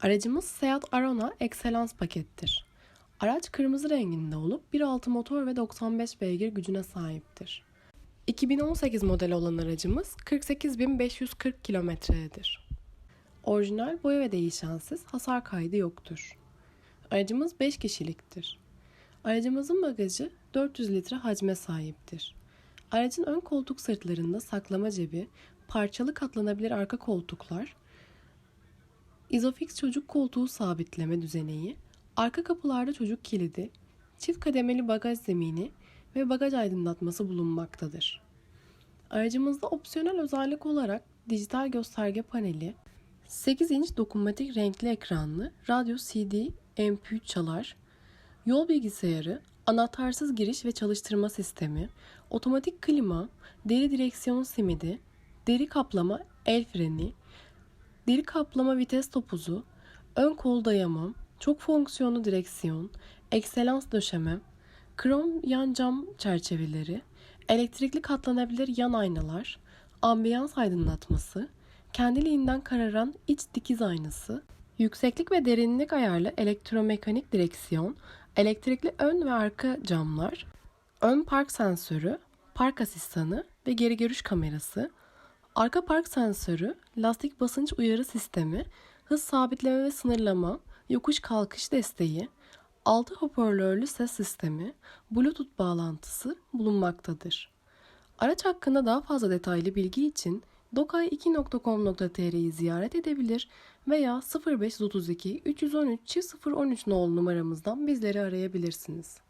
Aracımız Seat Arona Excellence pakettir. Araç kırmızı renginde olup 1.6 motor ve 95 beygir gücüne sahiptir. 2018 model olan aracımız 48.540 kilometredir. Orijinal boya ve değişensiz hasar kaydı yoktur. Aracımız 5 kişiliktir. Aracımızın bagajı 400 litre hacme sahiptir. Aracın ön koltuk sırtlarında saklama cebi, parçalı katlanabilir arka koltuklar, İzofix çocuk koltuğu sabitleme düzeneği, arka kapılarda çocuk kilidi, çift kademeli bagaj zemini ve bagaj aydınlatması bulunmaktadır. Aracımızda opsiyonel özellik olarak dijital gösterge paneli, 8 inç dokunmatik renkli ekranlı radyo CD MP3 çalar, yol bilgisayarı, anahtarsız giriş ve çalıştırma sistemi, otomatik klima, deri direksiyon simidi, deri kaplama el freni, deri kaplama vites topuzu, ön kol dayama, çok fonksiyonlu direksiyon, ekselans döşeme, krom yan cam çerçeveleri, elektrikli katlanabilir yan aynalar, ambiyans aydınlatması, kendiliğinden kararan iç dikiz aynası, yükseklik ve derinlik ayarlı elektromekanik direksiyon, elektrikli ön ve arka camlar, ön park sensörü, park asistanı ve geri görüş kamerası, arka park sensörü, lastik basınç uyarı sistemi, hız sabitleme ve sınırlama, yokuş kalkış desteği, altı hoparlörlü ses sistemi, bluetooth bağlantısı bulunmaktadır. Araç hakkında daha fazla detaylı bilgi için dokay2.com.tr'yi ziyaret edebilir veya 0532 313 013 nolu numaramızdan bizleri arayabilirsiniz.